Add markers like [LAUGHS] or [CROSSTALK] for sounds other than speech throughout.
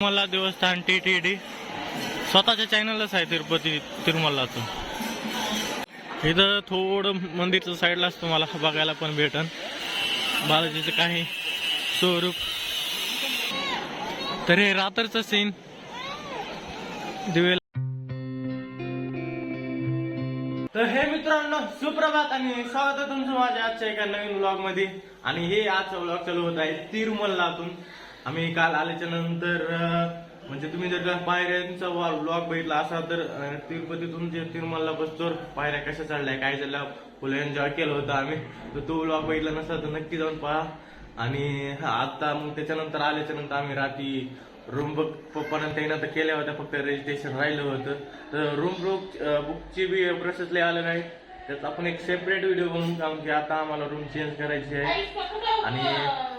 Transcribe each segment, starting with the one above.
तिरुमला देवस्थान T T D स्वतःच्या चॅनलच आहे तिरुपती तिरुमलाचं. इथं थोडं मंदिरच्या साईडलाच तुम्हाला बघायला पण भेटन. बालाजीचं काही स्वरूप. तर हे रात्रचं सीन दिवे तर हे मित्रांनो सुप्रभात आणि स्वागत आहे तुमचं माझ्या आजच्या एका नवीन ब्लॉगमध्ये. आणि हे आजचा ब्लॉग चालू होत आहे तिरुमल्लातून आम्ही काल आल्याच्यानंतर म्हणजे तुम्ही जर का पायऱ्यांचा ब्लॉग बघितला असा तर तिरुपतीतून जे तिरुमलला बसतोर पायऱ्या कशा चालल्या काय चालल्या फुल एन्जॉय केलं होतं आम्ही. तर तो ब्लॉग बघितला नसला तर नक्की जाऊन पहा. आणि आता मग त्याच्यानंतर आल्याच्यानंतर आम्ही रात्री रूम बुक पप्पानं त्यानं तर केल्या होत्या फक्त रजिस्ट्रेशन राहिलं होतं. तर रूम बुक बुकची बी प्रोसेस लय आलं नाही. त्यात आपण एक सेपरेट व्हिडिओ बनवून सांगू की आता आम्हाला रूम चेंज करायची आहे. आणि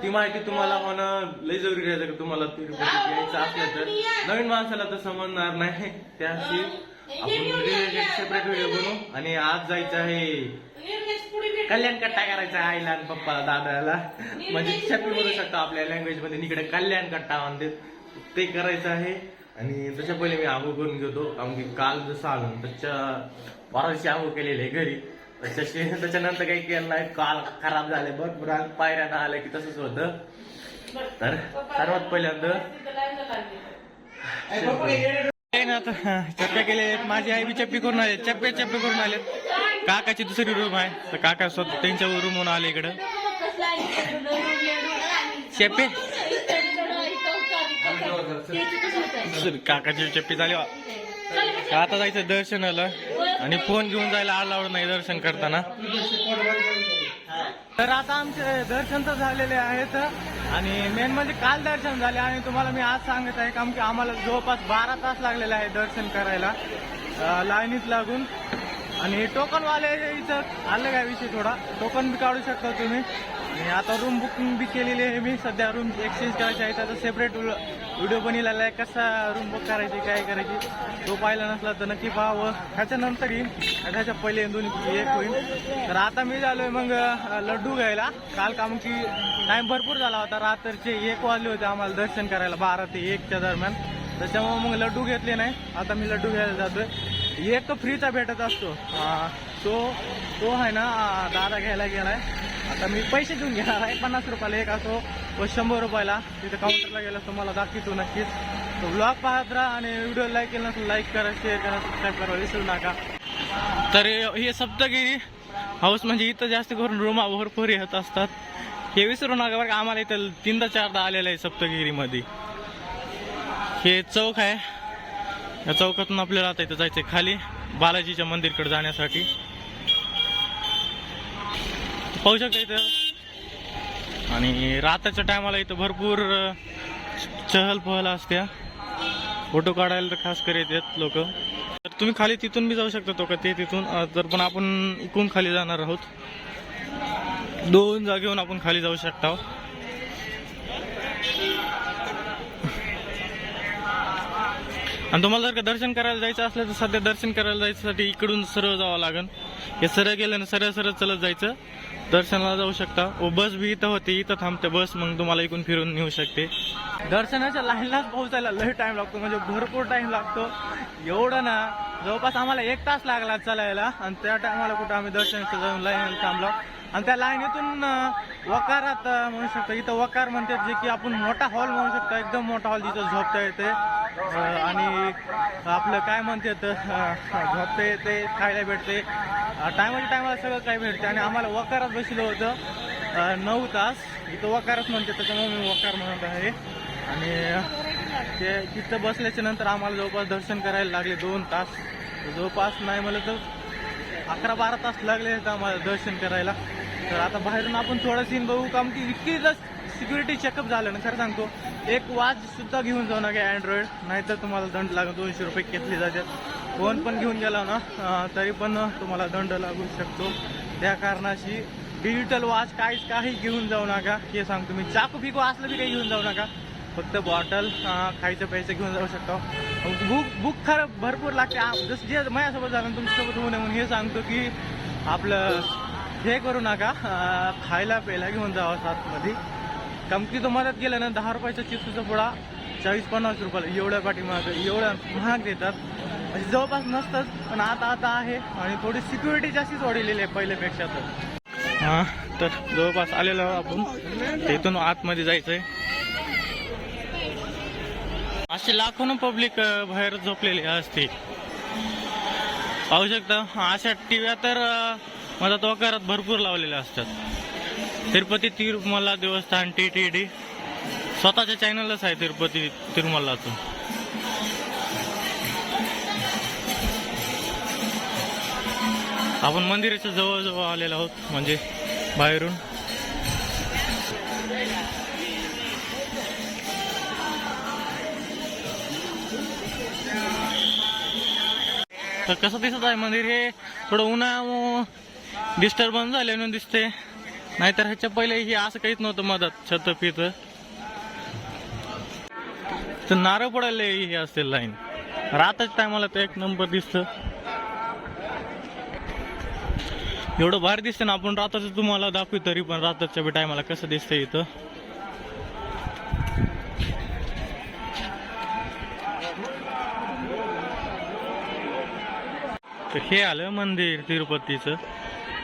ती माहिती तुम्हाला होणं लय जरुरी आहे जर तुम्हाला तिरुपती यायचं असलं तर. नवीन माणसाला तर समजणार नाही. त्याशी आपण सेपरेट व्हिडिओ बनवू आणि आज जायचं आहे. कल्याण कट्टा करायचा आहे आईला आणि पप्पाला दादाला. म्हणजे छपी बोलू शकतो आपल्या लँग्वेजमध्ये. इकडे कल्याण कट्टा म्हणते ते करायचं आहे. आणि त्याच्या पहिले मी आंघोळ करून घेतो. कारण की काल जसं आलो ना, त्याच्या बाराशे आंघोळ केलेली आहे घरी. त्याच्याशी त्याच्यानंतर काही केलं नाही. काल खराब झाले. भरपूर आलं, पायऱ्यानं आलं की तसंच होतं. तर सर्वात पहिल्यांदा चप्प्या केले. माझी आई बी चप्पी करून आले. चप्पे चप्पे करून आले. काकाची दुसरी रूम आहे. तर काका स्वतः त्यांच्या रूमहून आले इकडं. चप्पे काकाची चप्पी झाली. वा. आता जायचं दर्शनाला. आणि फोन घेऊन जायला अलाउड नाही दर्शन करताना. तर आता आमचे दर्शन तर झालेले आहेत. आणि मेन म्हणजे काल दर्शन झाले आणि तुम्हाला मी आज सांगत आहे कारण की आम्हाला जवळपास बारा तास लागलेले आहे दर्शन करायला. लाईनीत लागून. आणि टोकनवाले इथं आलं काय विषय थोडा? टोकन बी काढू शकता तुम्ही. आणि आता रूम बुकिंग बी केलेली आहे मी. सध्या रूम एक्सचेंज करायची आहे. त्याचा सेपरेट व्हिडिओ बनलेला आहे कसा रूम बुक करायची काय करायची तो पाहिला नसला तर नक्की पाहावं. ह्याच्यानंतर येईल आणि त्याच्या पहिले दोन्ही एक होईल. तर आता मी झालोय मग लड्डू घ्यायला. काल काम की टाइम भरपूर झाला होता. रात्रीचे एक वाजले होते आम्हाला दर्शन करायला बारा ते एकच्या दरम्यान. त्याच्यामुळे मग लड्डू घेतले नाही. आता मी लड्डू घ्यायला जातोय. एक तो फ्रीचा भेटत असतो. तो तो आहे ना दादा घ्यायला गेलाय. आता मी पैसे देऊन घेणार आहे. पन्नास रुपयाला एक असो व शंभर रुपयाला. तिथे काउंटरला गेला तुम्हाला दाखवतो नक्कीच. तो ब्लॉग पाहत राहा आणि व्हिडिओ लाईक केला नसेल लाईक करा शेअर करा सबस्क्राईब करा विसरू नका. तर हे सप्तगिरी हाऊस म्हणजे इथं जास्त करून रूमा भरपूर येत असतात. हे विसरू नका बरं का आम्हाला इथं तीनदा चारदा आलेलं आहे सप्तगिरीमध्ये. हे चौक आहे. या चौकातून आपल्याला आता इथं आहे खाली बालाजीच्या मंदिरकडे जाण्यासाठी. पाहू शकता इथं. आणि रात्रीच्या टायमाला इथं भरपूर चहल पहल असत्या फोटो काढायला तर खास कर येतात लोक. तर तुम्ही खाली तिथून बी जाऊ शकता तो का? ते तिथून जर तर पण आपण इकडून खाली जाणार आहोत. दोन जागेहून आपण खाली जाऊ शकता. आणि तुम्हाला जर का दर्शन करायला जायचं असलं तर सध्या दर्शन करायला जायच्यासाठी इकडून सरळ जावं लागेल हे सरळ गेल्यानं सरळ सरळ चलत जायचं. दर्शनाला जाऊ शकता. व बस बी इथं होती इथं थांबते बस मग तुम्हाला इकडून फिरून नेऊ शकते. दर्शनाच्या लाईनलाच पोहोचायला लय टाइम लागतो म्हणजे भरपूर टाइम लागतो. एवढं ना जवळपास आम्हाला एक तास लागला चालायला आणि त्या टायमाला कुठं आम्ही दर्शनाचं जाऊन लाईन थांबलो. आणि त्या लाईनीतून वकारात म्हणू शकतो इथं वकार म्हणतात जे की आपण मोठा हॉल म्हणू शकतो एकदम मोठा हॉल जिथं झोपता येते. आणि आपलं काय म्हणतात झोपता येते खायला भेटते. टायमाच्या टायमाला सगळं काय भेटते. आणि आम्हाला वकारात बसलं होतं नऊ तास. इथं वकारच म्हणते त्याच्यामुळे मी वकार म्हणत आहे. आणि ते तिथं बसल्याच्या नंतर आम्हाला जवळपास दर्शन करायला लागले दोन तास. जवळपास नाही म्हणलं तर अकरा बारा तास लागले आहेत आम्हाला दर्शन करायला. तर आता बाहेरून आपण थोडा सीन बघू काम की इतकी जर सिक्युरिटी चेकअप झालं ना खरं सांगतो एक वॉच सुद्धा घेऊन जाऊ नका अँड्रॉइड नाहीतर तुम्हाला दंड लागेल दोनशे रुपये घेतले जाते फोन पण घेऊन गेला ना तरी पण तुम्हाला दंड लागू शकतो. त्या कारणाशी डिजिटल वॉच काहीच काही घेऊन जाऊ नका. हे सांगतो मी चाकू फिकू असलं बी काही घेऊन जाऊ नका. फक्त बॉटल खायचं प्यायचं घेऊन जाऊ शकतो. भूक बुक खरं भरपूर लागते. जसं जे माझ्यासोबत झालं तुमच्यासोबत होऊ नये म्हणून हे सांगतो की आपलं हे करू नका. खायला प्यायला घेऊन जावं सातमध्ये. कमकी तो मदत गेलं ना दहा रुपयाचा चिप्सचा पुडा चाळीस पन्नास रुपयाला एवढ्या पाठीमाग एवढ्या महाग देतात. म्हणजे जवळपास नसतंच पण आता आता आहे आणि थोडी सिक्युरिटी जास्तीच वाढलेली आहे पहिल्यापेक्षा तर. हा तर जवळपास आलेलो आपण. तिथून इथून आतमध्ये जायचंय. असे लाखोनं पब्लिक बाहेर झोपलेली असते पाहू शकता अशा टीव्या तर माझा तो भरपूर लावलेल्या असतात. तिरुपती तिरुमला देवस्थान टी टी डी स्वतःच्या चॅनलच आहे तिरुपती तिरुमलाचं आपण मंदिराच्या जवळजवळ आलेलो आहोत म्हणजे बाहेरून. तर कसं दिसत आहे मंदिर हे? थोडं उन्हामुळं डिस्टर्बन्स झाल्यानं दिसते नाहीतर ह्याच्या पहिले हे असं काहीच नव्हतं मधात छत पित तर नारळ पडायला हे असते लाईन रातच टायमाला तर एक नंबर दिसत. एवढं भारी दिसतं ना आपण रात्रच तुम्हाला दाखवू तरी पण राताच्या टायमाला कसं दिसतंय इथं. तर हे आलं मंदिर तिरुपतीचं.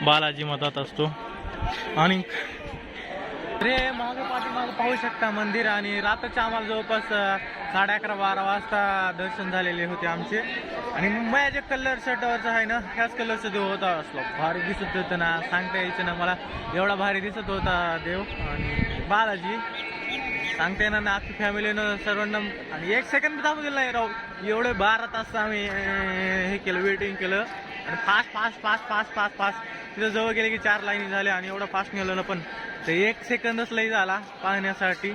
बालाजी मधात असतो. आणि रे मागे पाठीमागे पाहू शकता मंदिर आणि रात्रच्या आम्हाला जवळपास साडे अकरा बारा वाजता दर्शन झालेले होते आमचे. आणि मुंबई जे कलर शर्टवरचं आहे ना त्याच कलरचा देव होता. असलो भारी दिसत होतं ना सांगता यायचं ना मला एवढा भारी दिसत होता देव. आणि बालाजी सांगता येणार ना अख्खी फॅमिलीनं सर्वांना आणि एक सेकंड थांबू दिलं नाही राहू एवढे बारा तास आम्ही हे केलं वेटिंग केलं. आणि fast fast fast fast fast fast तिथं जवळ गेले की चार लाईनी झाल्या आणि एवढं फास्ट नेलं ना पण. ते एक सेकंदच लई झाला पाहण्यासाठी.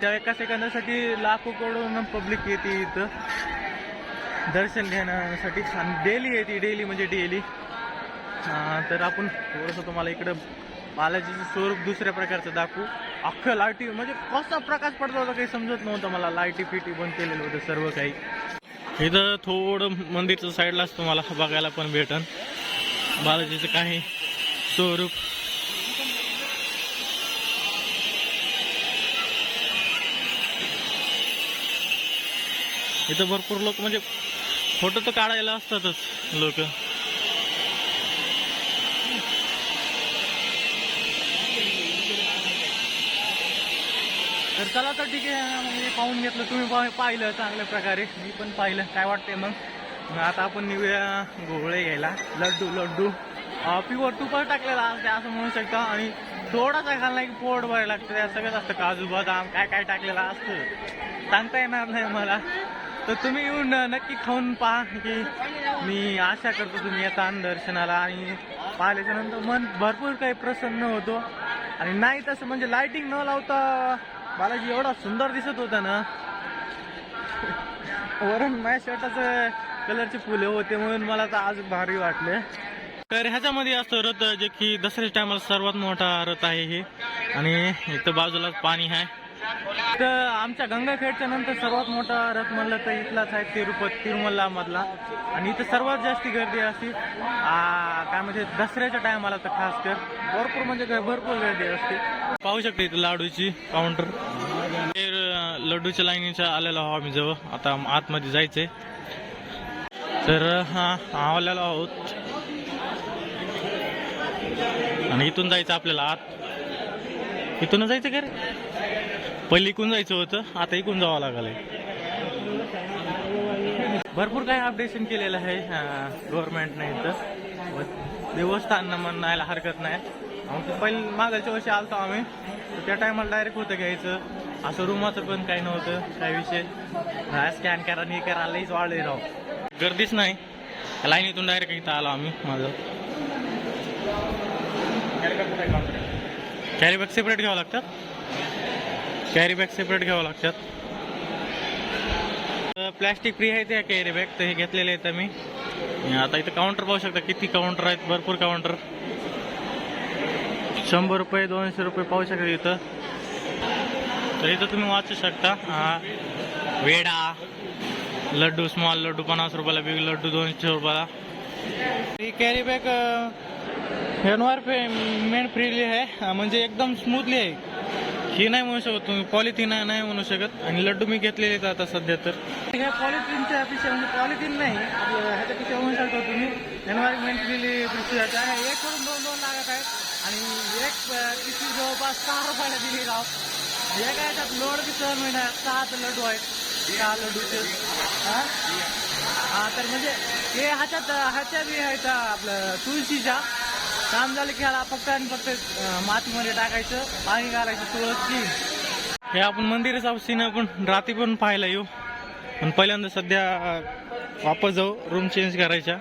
त्या एका सेकंदासाठी लाखो करोडोन पब्लिक येते इथं. दर्शन घेण्यासाठी. आणि डेली येते डेली म्हणजे डेली तर आपण थोडंसं तुम्हाला इकडं बालाजीचं स्वरूप दुसऱ्या प्रकारचं दाखवू. अख्खं लाईटी म्हणजे कसा प्रकाश पडला होता काही समजत नव्हतं मला. लाईटी फिटी बंद केलेलं होतं सर्व काही. इथं थोडं मंदिरच्या साईडलाच तुम्हाला बघायला पण भेटन. बालाजीचं काही स्वरूप. इथं भरपूर लोक म्हणजे फोटो तर काढायला असतातच लोक. तर चला तर ठीक आहे म्हणजे मी पाहून घेतलं. तुम्ही पा- पाहिलं चांगल्या प्रकारे. मी पण पाहिलं. काय वाटतंय मग? आता आपण निघूया गोळे घ्यायला. लड्डू लड्डू. प्युअर तुपात टाकलेला असते असं म्हणू शकता. आणि थोडासा खाल्ला की पोट भरायला लागतं. त्या सगळं असतं काजू बदाम काय काय टाकलेलं असतं. सांगता येणार नाही मला. तर तुम्ही येऊन नक्की खाऊन पहा की मी आशा करतो तुम्ही येता दर्शनाला. आणि पाहिल्याच्यानंतर मन भरपूर काही प्रसन्न होतो. आणि नाही तसं म्हणजे लाइटिंग न लावता बालाजी एवढा सुंदर दिसत होता ना. वरून माझ्या शर्टाचं कलरचे फुले होते म्हणून मला तर आज भारी वाटले. तर ह्याच्यामध्ये असतो रथ जे की दसऱ्याच्या टायमाला सर्वात मोठा रथ आहे हे. आणि इथं बाजूलाच पाणी आहे. तर आमच्या गंगाखेडच्या नंतर सर्वात मोठा रथ म्हणलं तर इथलाच आहे तिरुपती तिरुमला मधला आणि इथं सर्वात जास्ती गर्दी असते काय म्हणजे दसऱ्याच्या टायमाला तर खास कर. भरपूर म्हणजे काय भरपूर गर्दी असते. पाहू शकते इथं लाडूची काउंटर ते लड्डूच्या लाईनीच्या आलेलो आहोत आम्ही जवळ. आता आतमध्ये जायचंय. तर हा आलेलो आहोत. आणि इथून जायचं आपल्याला आत. इथून जायचं का रे? पहिले इकून जायचं होतं आता इकून जावं लागलंय. भरपूर काही अपडेशन केलेलं आहे गव्हर्नमेंटने इथं. देवस्थान म्हणायला हरकत नाही. आमचं पहिले मागायच्या वर्षी आलतो आम्ही त्या टायमाला डायरेक्ट होतं घ्यायचं. असं रूमाचं पण काही नव्हतं काही विषय? स्कॅन करा नाही हे करा लईच वाढले राव. गर्दीच नाही. लाईनीतून डायरेक्ट इथं आलो आम्ही माझं. कॅरीबॅग सेपरेट घ्यावं लागतात कॅरी बॅग सेपरेट घ्यावं लागतात. प्लॅस्टिक फ्री आहे त्या कॅरी बॅग तर हे घेतलेले आहेत आम्ही. आता इथं काउंटर पाहू शकता किती काउंटर आहेत भरपूर काउंटर शंभर रुपये दोनशे रुपये पाहू शकता इथं. तर इथं तुम्ही वाचू शकता वेडा लड्डू स्मॉल लड्डू पन्नास रुपयाला बिग लड्डू दोनशे रुपयाला. ही कॅरी बॅग एनवार पे मेन फ्रीली आहे म्हणजे एकदम स्मूथली आहे. ही नाही म्हणू शकत तुम्ही. पॉलिथिन नाही म्हणू शकत. आणि लड्डू मी घेतलेले आहेत आता सध्या तर. ह्या पॉलिथिनच्या अपेक्षा म्हणजे पॉलिथिन नाही ह्याच्या पिशव्या म्हणू शकतो तुम्ही. एन्व्हायरमेंटली जाते आणि एक करून दोन दोन लागत आहे आणि एक अं, पिशवी जवळपास सहा रुपयाला दिली राव. एका ह्याच्यात लोड बी सहन सहाच सहा लड्डू आहेत. सहा लड्डूचे. हा? हा तर म्हणजे हे ह्याच्यात ह्याच्या बी आहेत आपलं तुळशीच्या. काम झालं की ह्याला फक्त आणि फक्त अं, मातीमध्ये टाकायचं पाणी घालायचं तुळसची हे आपण मंदिराचा सीन आपण रात्री पण पाहायला येऊ. पण पहिल्यांदा सध्या अं, वापस जाऊ रूम चेंज करायच्या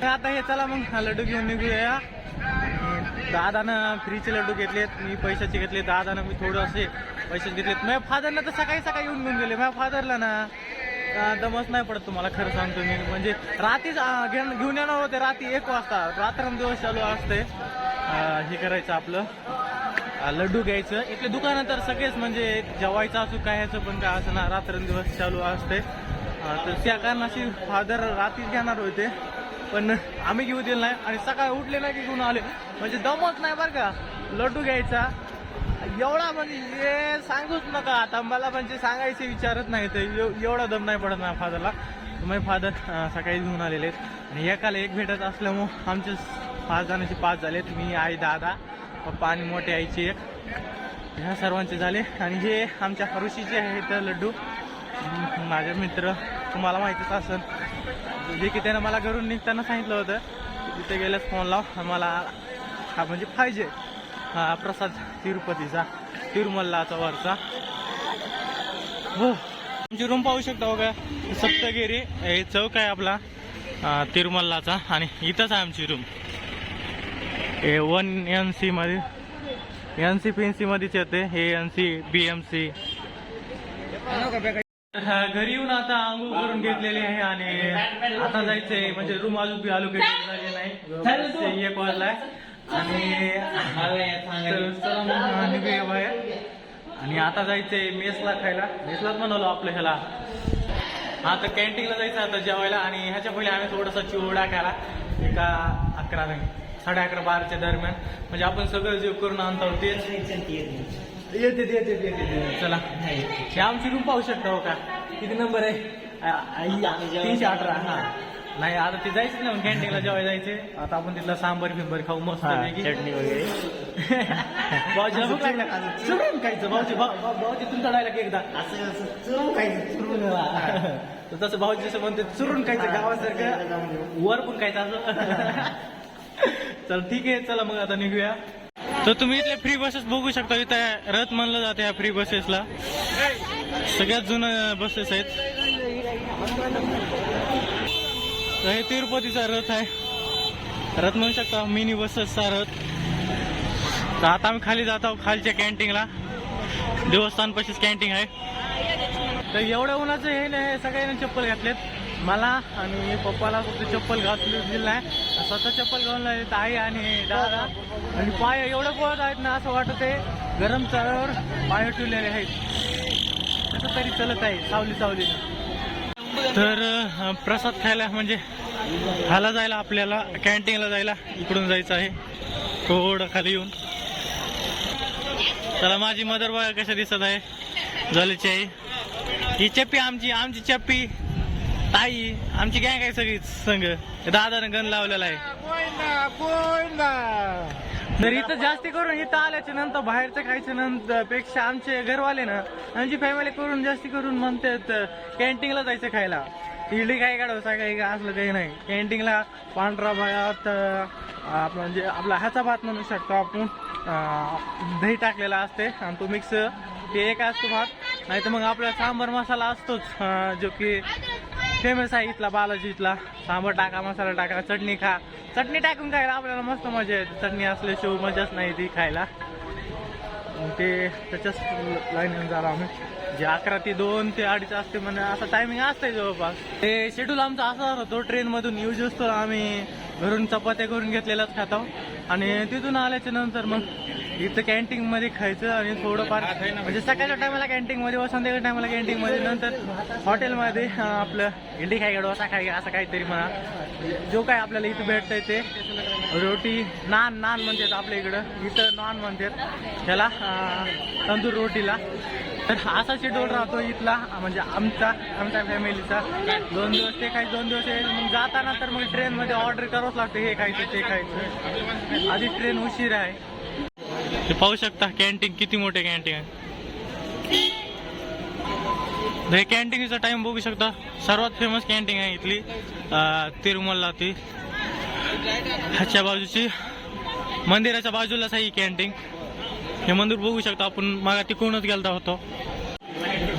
तर आता हे चला मग हा लड्डू घेऊन निघूया दादानं फ्रीचे लड्डू घेतलेत मी पैशाचे घेतले दादानं मी थोडं असे पैसे घेतलेत. माझ्या फादरला तर सकाळी सकाळी येऊन घेऊन गेले. माझ्या फादरला ना अं, दमच नाही पडत तुम्हाला खरं सांगतो मी. म्हणजे रात्रीच घेऊन घेऊन येणार होते रात्री एक वाजता. रात्रंदिवस चालू असते. हे करायचं आपलं. लड्डू घ्यायचं. इथले दुकानं तर सगळेच म्हणजे जेवायचं असू काय ह्याचं पण काय असं ना रात्रंदिवस चालू असते. तर त्या कारणाशी फादर रात्रीच घेणार होते. पण आम्ही घेऊ दिलं नाही. आणि सकाळी उठले नाही की घेऊन आले. म्हणजे दमच नाही बरं का. लड्डू घ्यायचा. एवढा म्हणजे हे सांगूच नका. आता मला म्हणजे सांगायचे विचारत नाही तर एवढा दम नाही पडत ना फादरला माझे फादर सकाळी घेऊन आलेले आहेत. आणि एकाला एक भेटत असल्यामुळं आमचे पाच जणांचे पाच झालेत मी आई दादा पप्पा आणि मोठे आईचे एक. ह्या सर्वांचे झाले. आणि हे आमच्या ऋषीचे आहेत लड्डू. माझे मित्र तुम्हाला माहितीच असेल. जे की त्यानं मला घरून निघताना सांगितलं होतं तिथे गेल्यास फोन लाव. मला हा म्हणजे पाहिजे. हा प्रसाद तिरुपतीचा तिरुमल्लाचा वरचा. हो तुमची रूम पाहू शकता बघा. सप्तगिरी हे चौक आहे आपला तिरुमल्लाचा आणि इथंच आहे आमची रूम हे वन एन सी मध्ये N C P N C मध्येच येते. हे N C B M C घरी येऊन आता आंघोळ करून घेतलेले आहे आणि आता जायचंय म्हणजे रूम अजून बी अलोकेट झाले नाही. एक वाजलाय. आणि निघूया बाहेर. आणि आता जायचंय मेसला खायला. मेसलाच बनवलं आपलं ह्याला. आता कॅन्टीनला जायचं आता जेवायला आणि ह्याच्या पहिले आम्ही थोडासा चिवडा खायला. एका अकरा साडे अकरा बाराच्या दरम्यान. म्हणजे आपण सगळं जे करून आणतो तेच. येते येते येते चला. हे आमची रूम पाहू शकता हो का? किती नंबर आहे? तीनशे अठरा हा. नाही आता ते जायचं ना कॅन्टीनला जेवायला जायचे आता आपण तिथला सांबर बिंबर खाऊ मस्त चटणी वगैरे. [LAUGHS] भाऊजीला भूक लागला. का चुरून खायचं भाऊजी भाऊ- भाऊ- भाऊजी तुमचा डायलॉग एकदा. चुरून खायचं चुरून. [LAUGHS] तर तसं भाऊजी जसं म्हणते चुरून खायचं गावासारखं. वर पण खायचं असं. [LAUGHS] चल ठीक आहे चला मग आता निघूया. तर तुम्ही इथले फ्री बसेस बघू शकता इथं रथ म्हणलं जाते ह्या फ्री बसेसला सगळ्यात जुनं बसेस आहेत. हे तिरुपतीचा रथ आहे. रथ म्हणू शकता मिनी बसचा रथ. तर आता आम्ही खाली जात आहोत खालच्या कॅन्टीनला देवस्थान पशीच कॅन्टीन आहे. तर एवढ्या उन्हाचं हे नाही हे सगळ्यांनी चप्पल घातलेत. मला आणि पप्पाला फक्त चप्पल घातली दिली नाही. स्वतः चप्पल घालून आले आई आणि दादा. आणि पाय एवढं पोळत आहेत ना असं वाटत आहे गरम चाळ्यावर पाय ठेवलेले आहेत. कसं तरी चलत आहे सावली सावली तर प्रसाद खायला म्हणजे ह्याला जायला आपल्याला कॅन्टीनला जायला इकडून जायचं आहे. थोडं खाली येऊन. त्याला माझी मदर बघा कशा दिसत आहे? झालीची आई ही चप्पी आमची आमची चप्पी. ताई आमची गँग आहे सगळी संघ. दादानं गण लावलेला आहे. तर इथं जास्ती करून इथं आल्याच्यानंतर बाहेरचं खायच्या नंतर पेक्षा आमचे घरवाले ना आमची फॅमिली करून जास्ती करून म्हणतात कॅन्टीनला जायचं खायला. इडली काही का डोसा काही का असलं काही नाही. कॅन्टीनला पांढरा भात अं, आपलं म्हणजे आपला ह्याचा भात म्हणू शकतो आपण. दही टाकलेला असते आणि तो मिक्स ते एक असतो भात. नाही तर मग आपला सांबर मसाला असतोच जो की फेमस आहे इथला बालाजी इथला सांबर टाका मसाला टाका चटणी खा. चटणी टाकून खायला आपल्याला मस्त मजा येते. चटणी असल्याशिवाय मजाच नाही ती खायला. ते त्याच्याच लाईन झाला आम्ही. जे अकरा ते दोन ते अडीच असते म्हणजे असं टायमिंग असतंय जवळपास. ते शेड्यूल आमचा असा होतो ट्रेन मधून यूज असतो आम्ही घरून चपात्या करून घेतलेलाच खातो. आणि तिथून आल्याच्यानंतर मग इथं कॅन्टीन मध्ये खायचं आणि थोडंफार म्हणजे सकाळच्या टायमाला कॅन्टीन मध्ये व संध्याकाळच्या टायमाला कॅन्टीन मध्ये नंतर हॉटेलमध्ये आपलं इंडी खाय डोसा खाय असं काहीतरी म्हणा. जो काय आपल्याला इथं भेटतंय ते. रोटी नान नान म्हणतात आपल्या इकडं. इथं नॉन म्हणतात. त्याला तंदूर रोटीला. तर हा असा शेड्यूल राहतो इथला म्हणजे आमचा आमच्या फॅमिलीचा दोन दिवस ते काही दोन दिवस येईल मग जाताना तर मग ट्रेनमध्ये ऑर्डर करावंच लागतं हे खायचं ते खायचं. आधी ट्रेन उशीर आहे. ते पाहू शकता कॅन्टीन किती मोठे कॅन्टीन आहे. हे कॅन्टीनचा टाइम बघू शकता सर्वात फेमस कॅन्टीन आहे इथली तिरुमलला ती. ह्याच्या बाजूची मंदिराच्या बाजूलाच आहे ही कॅन्टीन हे मंदिर बघू शकता आपण मागा तिकडूनच गेलता होतो.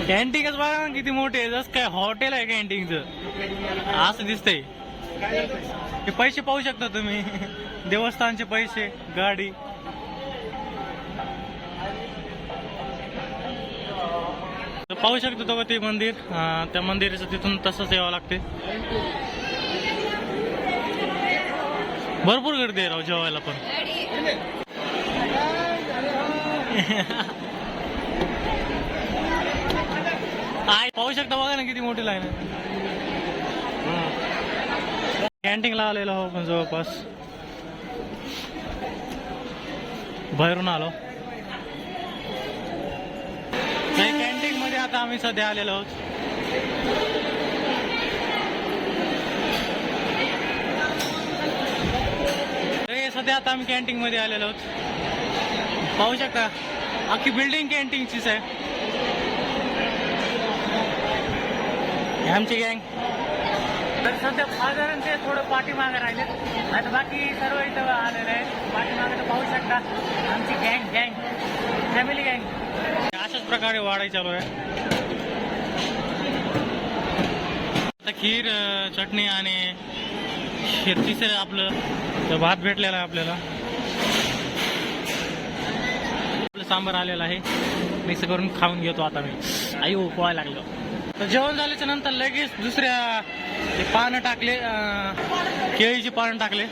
कॅन्टीनच बघा ना किती मोठे आहे जसं काय हॉटेल आहे कॅन्टीनचं असं दिसतंय. हे पैसे पाहू शकता तुम्ही. [LAUGHS] देवस्थानचे पैसे गाडी. तर पाहू शकतो तो ते मंदिर. त्या मंदिराचं तिथून तसंच यावं लागते भरपूर गर्दी आहे राव जेवायला पण. आय पाहू शकता बघा ना किती मोठी लाईन आहे. कॅन्टीनला आलेलो हो पण जवळपास. बाहेरून आलो. कॅन्टीन मध्ये आता आम्ही सध्या आलेलो आहोत. सध्या आता आम्ही कॅन्टीन मध्ये आलेलो आहोत. पाहू शकता. अख्खी बिल्डिंग कॅन्टीनचीच आहे हे आमची गँग तर सध्या साधारण ते थोडं पाठीमागं राहिले आता बाकी सर्व इथं आलेले आहेत. पाठीमागं तर पाहू शकता. आमची गँग गँग फॅमिली गँग अशाच प्रकारे वाढाय चालू आहे. आता खीर चटणी आणि तिसरं आपलं भात भेटलेला आहे आपल्याला आपलं सांबार आलेलं आहे. मिक्स करून खाऊन घेतो आता मी. आई पोहायला लागलो. तर जेवण झाल्याच्यानंतर लगेच दुसऱ्या पानं टाकले केळीची पानं टाकले.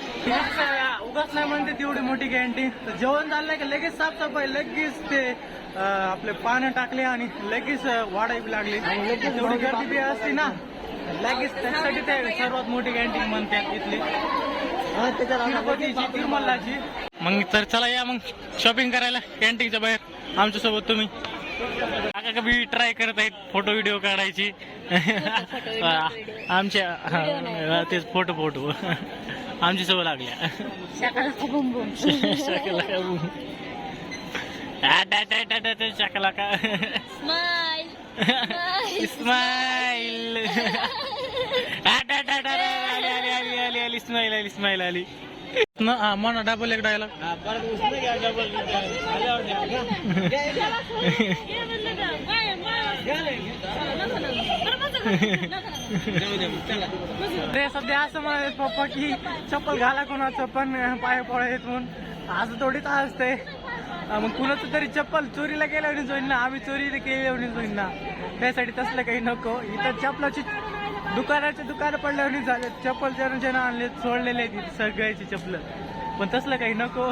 उगाच नाही म्हणते तेवढी मोठी कॅन्टीन तर जेवण झालं की लगेच साफसफाई लगेच ते आपले पानं टाकले आणि लगेच बी लागली. तेवढी गर्दी बी असते ना. लगेच त्यासाठी ते सर्वात मोठी कॅन्टीन म्हणतात इथली. मग तर चला या मग शॉपिंग करायला कॅन्टीनच्या बाहेर. आमच्यासोबत तुम्ही. काका कधी ट्राय करत आहेत फोटो व्हिडिओ काढायची. आमच्या हा, तेच फोटो फोटो आमची सवय लागल्या. शकला का. स्माईल [LAUGHS] [LAUGHS] आली स्माईल आली स्माईल आली न हा, म्हणा डबल एक डायलॉग ते सध्या असं म्हणाले पप्पा की चप्पल घाला कोणाचं पण पाय पळा येत म्हणून असं थोडीच असते मग कुणाचं तरी चप्पल चोरीला गेल्यावर जोईन ना आम्ही चोरीला केल्यावर जोईन ना. त्यासाठी तसलं काही नको. इथं चपलाची दुकानाचे दुकान पडल्यावर झाले. चप्पल जर ज्यानं आणले सोडलेले आहेत सगळ्याची चप्पल. पण तसलं काही नको.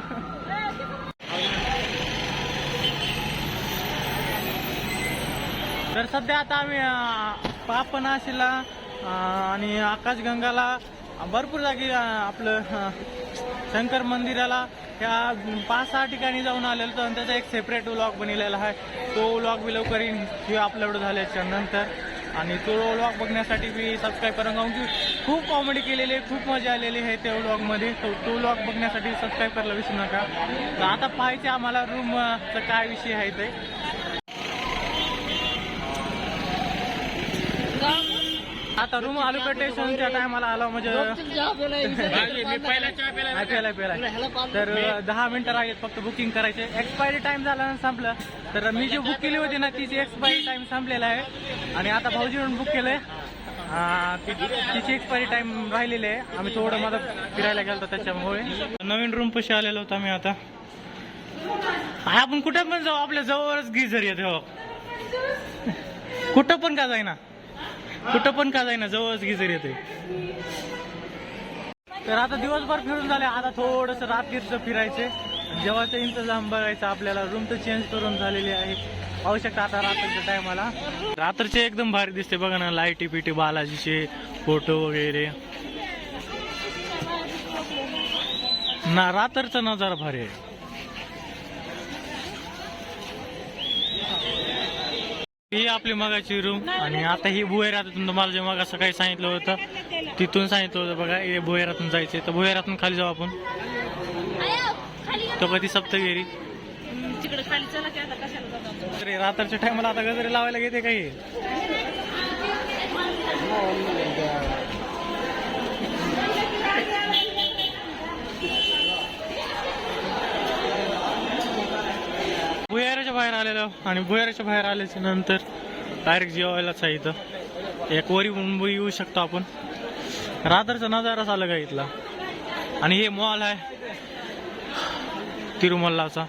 तर सध्या आता आम्ही पापनाशीला आणि आकाशगंगाला भरपूर जागी आपलं शंकर मंदिराला ह्या पाच सहा ठिकाणी जाऊन आलेलो तर त्याचा एक सेपरेट व्लॉग बनलेला आहे. तो व्लॉग बी लवकर येईन किंवा अपलोड झाल्याच्यानंतर. आणि तो व्लॉग बघण्यासाठी मी सबस्क्राईब करून जाऊन की खूप कॉमेडी केलेली आहे खूप मजा आलेली आहे त्या व्लॉगमध्ये तो तो व्लॉग बघण्यासाठी सबस्क्राईब करायला विसरू नका. तर आता पाहायचे आम्हाला रूमचा काय विषय आहे ते. आता रूम आलूपेट स्टेशनच्या टायमाला आला म्हणजे प्यायला प्यायला तर दहा मिनिटं राहिलेत फक्त बुकिंग करायचे. एक्सपायरी टाइम झाला ना संपलं. तर मी जी बुक केली होती ना तिची एक्सपायरी टाइम संपलेला आहे. आणि आता भाऊजी म्हणून बुक केलंय तिची एक्सपायरी टाइम राहिलेली आहे. आम्ही थोडं मदत फिरायला गेलो त्याच्यामुळे. नवीन रूम पशी आलेलो होतो आम्ही आता. आपण कुठं पण जाऊ आपल्या जवळच गिझर येते. हो कुठं पण का जाईना? कुठं पण का जाईना जवळच गिजर येते तर आता दिवसभर फिरून झाले आता थोडस रात्रीचं फिरायचे जेव्हाचा इंतजाम बघायचा आपल्याला रूम तर चेंज करून झालेली आहे. आवश्यकता आता रात्रीच्या टायमाला रात्रीचे एकदम भारी दिसते बघा ना लाईटी पिटी बालाजीचे फोटो वगैरे. ना रात्रचा नजारा भारी आहे. ही आपली मगाची रूम आणि आता ही भुहेरातून तुम्हाला जे मग सकाळी सांगितलं होतं तिथून सांगितलं होतं बघा हे भुहेरातून जायचंय. तर भुहेरातून खाली जाऊ आपण. तो कधी सप्तगिरी. तिकडे खाली चला की आता कशाला जातो आपण? गजरे रात्रीच्या टायमाला आता गजरे लावायला घेते काही बाहेर आलेलो आणि भुयाराच्या बाहेर आल्याच्यानंतर डायरेक्ट जेवायलाच आहे इथं. एक वरी मुंबई येऊ शकतो आपण. रात्रीचा नजाराच आला का इथला. आणि हे मॉल आहे. तिरुमल्लाचा.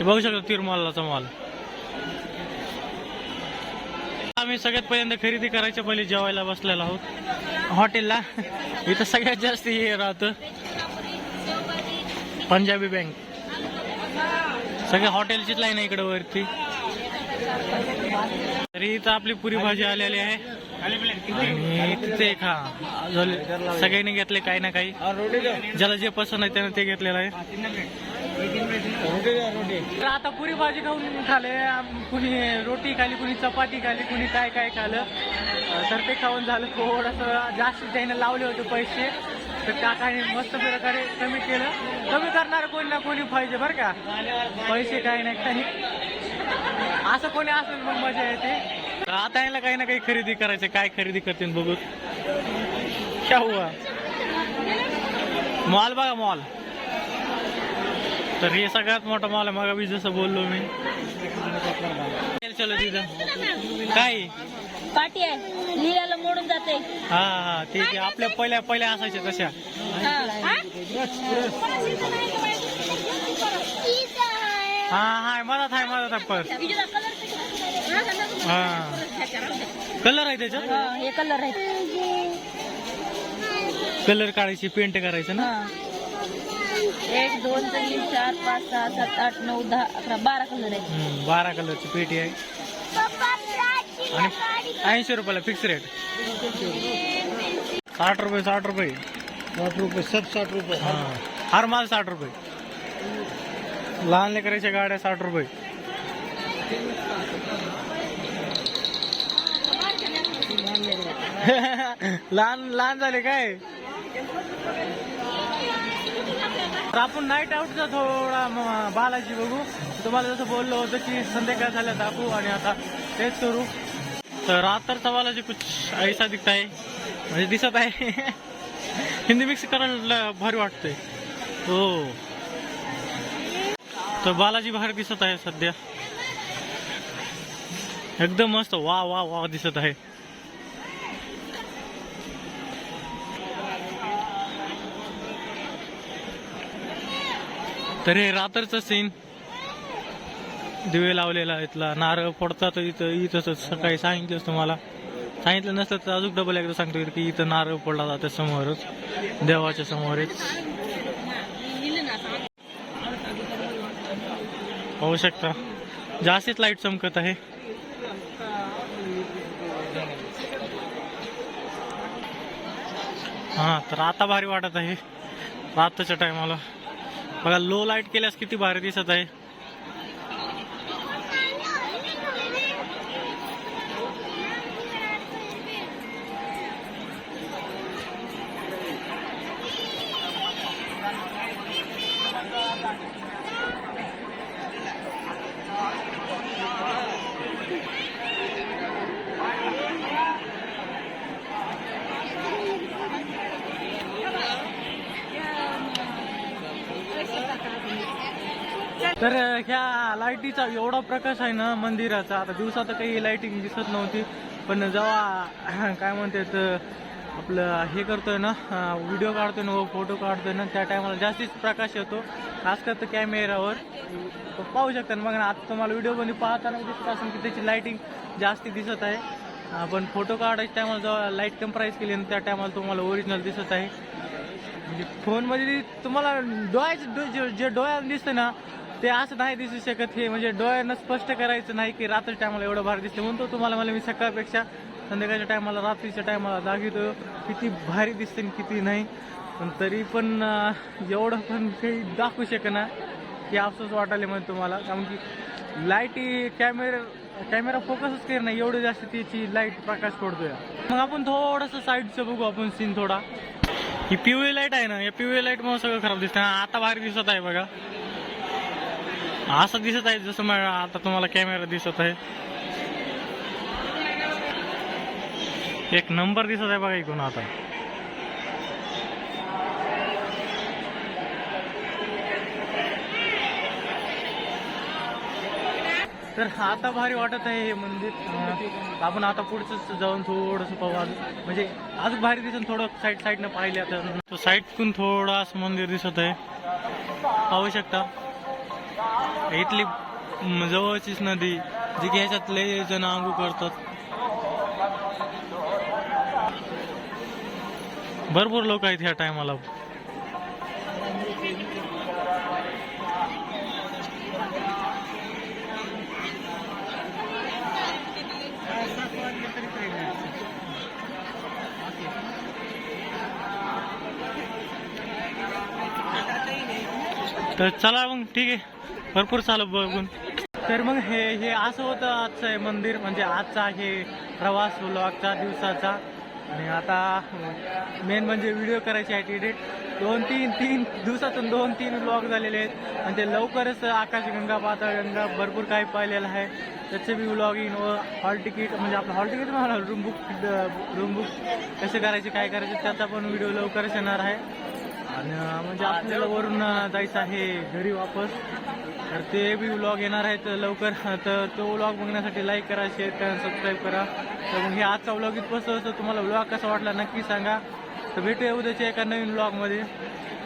बघू शकतो तिरुमल्लाचा मॉल आम्ही सगळ्यात पहिल्यांदा खरेदी करायच्या पहिले जेवायला बसलेलो आहोत. हॉटेलला. इथं सगळ्यात जास्त हे राहतं. पंजाबी बँक सगळे हॉटेलचीच लाईन आहे इकडे वरती. तरी इथं आपली पुरी भाजी आलेली आहे. आणि तिथे एक हा सगळ्यांनी घेतले काही ना काही. ज्याला जे पसंत आहे त्याने ते घेतलेलं आहे. तर आता पुरी भाजी खाऊन खाले कुणी रोटी खाली कुणी चपाती खाली कुणी काय काय खालं. तर ते खाऊन झालं. थोडंसं जास्त त्याने लावले होते पैसे. तर काकाने मस्त प्रकारे कमी केलं. कमी करणार कोणी ना कोणी पाहिजे बरं का. पैसे काही नाही काही असं कोणी असेल मग मजा येते. आता याला काही ना काही खरेदी करायचं काय खरेदी करतील बघू. क्या हुआ मॉल बघा मॉल. तर हे सगळ्यात मोठा मॉल आहे मग मी जसं बोललो मी. चलो तिथं. काय? पाटी आहे. लिहिल्याला मोडून जाते. हा हा ते ते आपल्या पहिल्या पहिल्या असायच्या तशा. हा. हाय मधात आहे मधात आहे पर्स हा कलर आहे त्याच्यात हे कलर आहे. कलर काढायची पेंट करायचं ना? हा. एक दोन तीन चार पाच सहा सात आठ नऊ दहा अकरा बारा कलर हम्म, बारा कलरची पेटी आहे. आणि ऐंशी रुपयाला फिक्स रेट साठ रुपये साठ रुपये. साठ रुपये सब साठ रुपये. हा. हर माल साठ रुपये. लहान लेकराच्या गाड्या साठ रुपये. [LAUGHS] लहान लहान झाले काय? तर आपण नाईट आऊटचा थोडा बालाजी बघू. तुम्हाला जसं बोललो होतं की संध्याकाळ झाल्या दाखवू आणि आता तेच करू. तर रात्रचा बालाजी कुछ ऐसा दिखता आहे म्हणजे दिसत आहे. [LAUGHS] हिंदी मिक्स करायला भारी वाटतंय. हो. तर बालाजी बाहेर दिसत आहे सध्या. एकदम मस्त वा वा वा दिसत आहे. तर हे रात्रचं सीन दिवे लावलेला इथला. नारळ पडतात इथं. इथं सकाळी सांगितलंच तुम्हाला. सांगितलं नसतं तर अजून डबल एकदा सांगतो की इथं नारळ पडला जातं समोरच. देवाच्या समोरच. पाहू शकता. जास्तीच लाइट चमकत आहे. हा तर आता भारी वाटत आहे. रात्रीच्या टायमाला बघा लो लाइट केल्यास किती भारी दिसत आहे. लाईटीचा एवढा प्रकाश आहे ना मंदिराचा. आता दिवसात काही लाईटिंग दिसत नव्हती. पण जेव्हा काय म्हणतात आपलं हे करतोय ना व्हिडिओ काढतोय ना फोटो काढतोय ना त्या टायमाला जास्तीच प्रकाश येतो. खास तर कॅमेरावर पाहू शकता ना मग आता तुम्हाला व्हिडिओमध्ये पाहताना दिसत असेल की त्याची लाईटिंग जास्ती दिसत आहे. पण फोटो काढायच्या टायमाला जेव्हा लाइट कम्प्राईज केली ना त्या टायमाला तुम्हाला ओरिजिनल दिसत आहे. म्हणजे फोनमध्ये तुम्हाला डोळ्याचे डो- जे- जे डोळ्याला दिसतं ना ते असं नाही दिसू शकत हे म्हणजे डोळ्यांना स्पष्ट करायचं नाही की रात्री टायमाला एवढं भारी दिसते म्हणतो तुम्हाला मला मी सकाळपेक्षा संध्याकाळच्या टायमाला रात्रीच्या टायमाला दाखवतो. किती भारी दिसते किती नाही. पण तरी पण एवढं पण काही दाखवू शकना की अफसोस वाटायला म्हणजे तुम्हाला. कारण की लाइट कॅमेरा कॅमेरा फोकसच कर नाही एवढं जास्त त्याची लाइट प्रकाश पडतोय. मग आपण थोडंसं साईडचं बघू आपण सीन थोडा. ही पिवळी लाइट आहे ना. या पिवळी लाइट मग सगळं खराब दिसतं आता भारी दिसत आहे बघा. असं दिसत आहे जसं मला आता तुम्हाला कॅमेरा दिसत आहे. एक नंबर दिसत आहे बघा इकडून आता. तर आता भारी वाटत आहे हे मंदिर. आपण आता पुढच जाऊन थोडस पाहू. आज म्हणजे अजून भारी दिसून थोडं साईड साईडनं पाहिले आता तो साईडतून थोडं मंदिर दिसत आहे. पाहू शकता. इथली जवळचीच नदी जी की ह्याच्यात लय जण आंघू करतात. भरपूर लोक आहेत ह्या टायमाला तर चला मग ठीक आहे. भरपूर चालू बघून. तर मग हे हे असं होतं आजचं हे मंदिर म्हणजे आजचा हे प्रवास ब्लॉगचा दिवसाचा. आणि आता मेन म्हणजे व्हिडिओ करायची आहे एडिट दोन तीन तीन दिवसातून दोन तीन ब्लॉग झालेले आहेत. आणि ते लवकरच आकाशगंगा पाताळगंगा भरपूर काही पाहिलेलं आहे. त्याचे बी व्लॉगिंग व हॉल तिकीट म्हणजे आपलं हॉल तिकीट म्हणा रूम बुक रूम बुक कसे करायचे काय करायचे त्याचा पण व्हिडिओ लवकरच येणार आहे. आणि म्हणजे आपल्याला वरून जायचं आहे घरी वापस. तर ते बी व्लॉग येणार आहेत लवकर. तर तो व्लॉग बघण्यासाठी लाईक करा शेअर करा सबस्क्राईब करा. तर मग हे आजचा व्लॉग इथपासून असतो तुम्हाला व्लॉग कसा वाटला नक्की सांगा. तर भेटूया उद्याच्या एका नवीन व्लॉगमध्ये